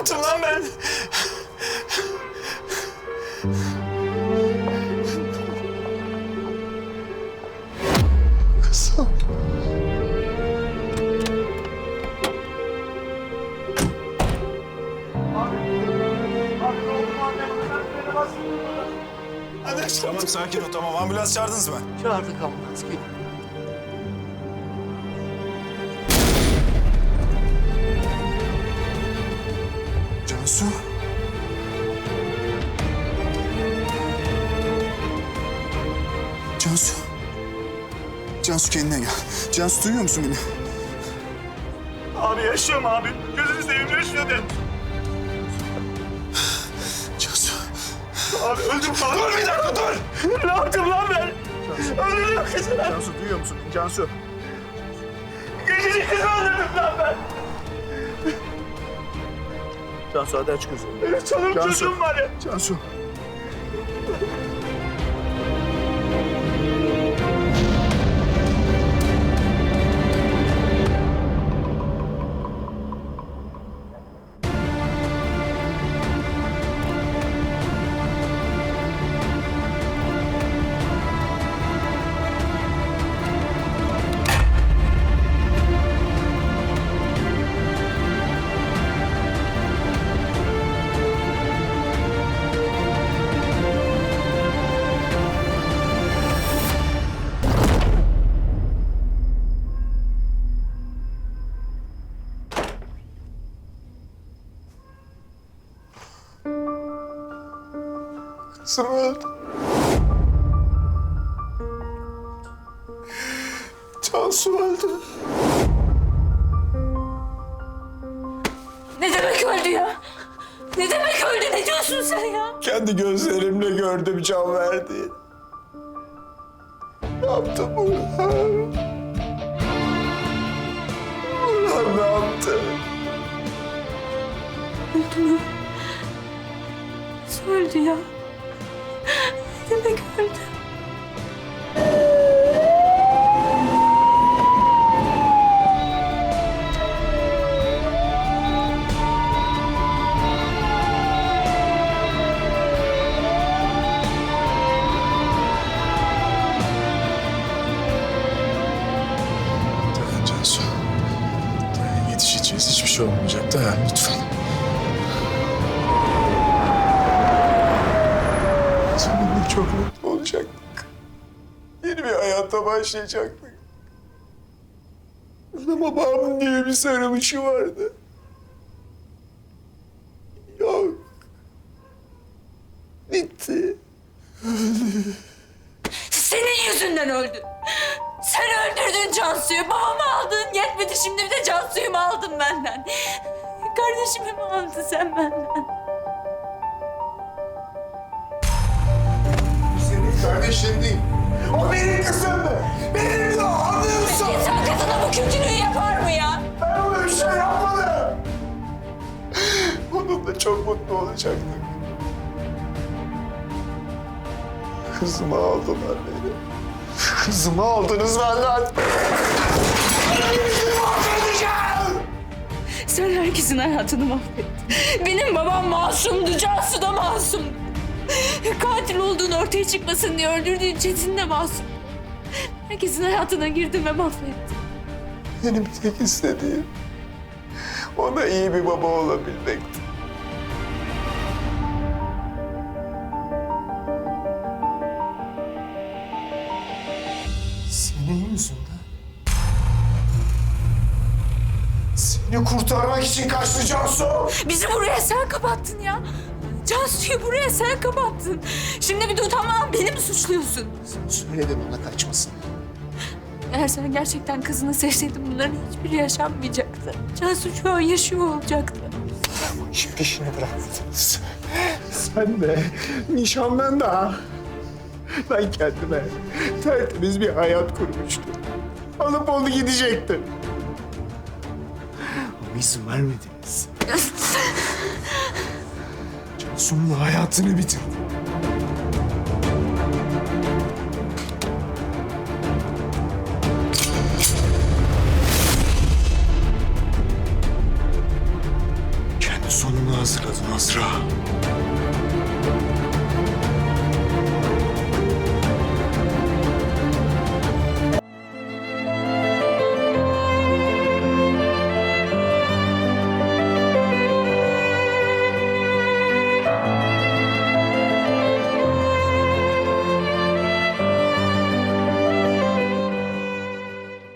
yaptım lan ben? Kızım. Hadi Tamam sakin ol tamam. Ambulans çağırdınız mı? Çağırdık ambulans geliyor. Cansu. Cansu kendine gel. Cansu duyuyor musun beni? Abi yaşıyorum abi. Gözünü seveyim yaşıyor de. Cansu. Abi öldüm falan. Dur bir dakika dur. ne yaptım lan ben? Öldürdüm kızı. Cansu duyuyor musun? Cansu. Küçücük kızı öldürdüm lan ben. Cansu hadi aç gözünü. Benim çoluğum Cansu. çocuğum var ya. Cansu. Kızım öldü. Cansu öldü. Ne demek öldü ya? Ne demek öldü? Ne diyorsun sen ya? Kendi gözlerimle gördüm can verdi. Ne yaptı Burhan? Burhan ne yaptı? Öldü mü? Nasıl öldü ya? Cansu. Dayan yetişeceğiz. Hiçbir şey olmayacak. Dayan lütfen. Seninle çok mutlu olacaktık. Yeni bir hayata başlayacaktık. Ama babamın diye bir sarılışı vardı. Yok. Bitti. Senin yüzünden öldü. Sen öldürdün Cansu'yu. Babamı Kardeşimi mi aldın sen benden? Senin kardeşin değil. O benim kızımdı. Benim de o, anlıyorsun. İnsan kadına bu kötülüğü yapar mı ya? Ben öyle bir şey yapmadım. Onunla çok mutlu olacaktık. Kızımı aldılar beni. Kızımı aldınız benden. Herkesin hayatını mahvettin. Benim babam masumdu, Cansu da masumdu. Katil olduğunu ortaya çıkmasın diye öldürdüğün Çetin de masum. Herkesin hayatına girdim ve mahvettim. Benim tek istediğim ona iyi bir baba olabilmekti. Seni kurtarmak için kaçtı Cansu. Bizi buraya sen kapattın ya. Cansu'yu buraya sen kapattın. Şimdi bir de tamam beni mi suçluyorsun? Söyledin ona kaçmasın. Eğer sen gerçekten kızını sevseydin bunların hiçbiri yaşanmayacaktı. Cansu şu an yaşıyor olacaktı. İşin peşine bıraktınız. Sen de, nişanlın da. Ben kendime tertemiz bir hayat kurmuştum. Alıp onu gidecektim. İzin vermediniz. Cansu'nun hayatını bitirdim. Kendi sonunu hazırladın Azra.